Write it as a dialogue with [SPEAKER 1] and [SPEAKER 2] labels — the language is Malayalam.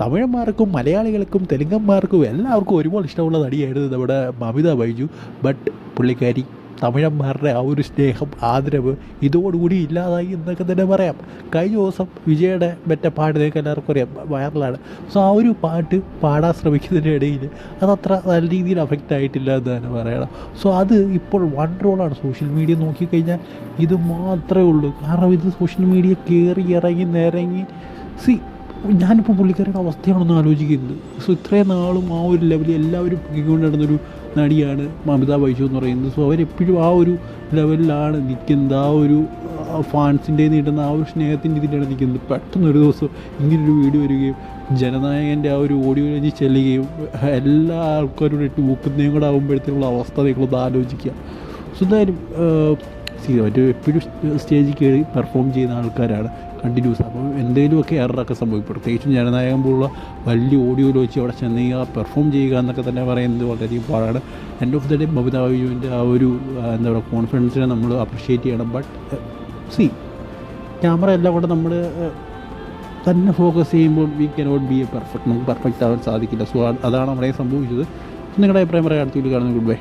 [SPEAKER 1] തമിഴന്മാർക്കും മലയാളികൾക്കും തെലുങ്കന്മാർക്കും എല്ലാവർക്കും ഒരുപോലെ ഇഷ്ടമുള്ള നടിയായിരുന്നു നമ്മുടെ മമിത ബൈജു. ബട്ട് പുള്ളിക്കാരി തമിഴന്മാരുടെ ആ ഒരു സ്നേഹം ആദരവ് ഇതോടുകൂടി ഇല്ലാതായി എന്നൊക്കെ തന്നെ പറയാം. കഴിഞ്ഞ ദിവസം വിജയുടെ മറ്റേ പാട്ട് നിങ്ങൾക്ക് എല്ലാവർക്കും അറിയാം വൈറലാണ്. സോ ആ ഒരു പാട്ട് പാടാൻ ശ്രമിക്കുന്നതിന്റെ ഇടയിൽ അതത്ര നല്ല രീതിയിൽ അഫക്റ്റ് ആയിട്ടില്ല എന്ന് തന്നെ പറയണം. സോ അത് ഇപ്പോൾ വൺ റോളാണ് സോഷ്യൽ മീഡിയ നോക്കിക്കഴിഞ്ഞാൽ ഇത് മാത്രമേ ഉള്ളൂ. കാരണം ഇത് സോഷ്യൽ മീഡിയ കയറി ഇറങ്ങി നിരങ്ങി. സി ഞാനിപ്പോൾ പുള്ളിക്കാരുടെ അവസ്ഥയാണെന്ന് ആലോചിക്കുന്നത് സോ ഇത്രയും നാളും ആ ഒരു ലെവലിൽ എല്ലാവരും പൊക്കിക്കൊണ്ട് നടന്നൊരു നടിയാണ് മമിത ബൈജു എന്ന് പറയുന്നത്. സോ അവരെപ്പോഴും ആ ഒരു ലെവലിലാണ് നിൽക്കുന്നത്. ആ ഒരു ഫാൻസിന്റെ നീട്ടുന്ന ആ ഒരു സ്നേഹത്തിന്റെ ഇതിലാണ് നിൽക്കുന്നത്. പെട്ടെന്ന് ഒരു ദിവസം ഇങ്ങനൊരു വീഡിയോ വരികയും ജനനായകന്റെ ആ ഒരു ഓഡിയോ രഞ്ജി ചെല്ലുകയും എല്ലാ ആൾക്കാരും ഇട്ട് ഊക്കുന്നതും കൂടെ ആകുമ്പോഴത്തേക്കുള്ള അവസ്ഥ നിങ്ങളൊന്ന് ആലോചിക്കുക. സോ എന്തായാലും സി മറ്റേ എപ്പോഴും സ്റ്റേജിൽ കയറി പെർഫോം ചെയ്യുന്ന ആൾക്കാരാണ് കണ്ടിന്യൂസ് അപ്പോൾ എന്തെങ്കിലുമൊക്കെ എററൊക്കെ സംഭവിക്കും പ്രത്യേകിച്ചും ജനനായകം പോലുള്ള വലിയ ഓഡിയോയിൽ വെച്ച് അവിടെ ചെന്ന് പെർഫോം ചെയ്യുക എന്നൊക്കെ തന്നെ പറയുന്നത് വളരെയധികം പാടാണ് end of the day Babitha ബാബുവിന്റെ ആ ഒരു എന്താ പറയുക കോൺഫിഡൻസിനെ നമ്മൾ അപ്രിഷ്യേറ്റ് ചെയ്യണം. ബട്ട് സി ക്യാമറ എല്ലാം കൂടെ നമ്മൾ തന്നെ ഫോക്കസ് ചെയ്യുമ്പോൾ we cannot be a perfect നമുക്ക് പെർഫെക്റ്റ് ആവാൻ സാധിക്കില്ല. സോ അതാണ് അവിടെ സംഭവിച്ചത്. നിങ്ങളുടെ അഭിപ്രായം പറയാം. അടുത്ത വീട്ടിൽ കാണുന്നത് ഗുഡ് ബൈ.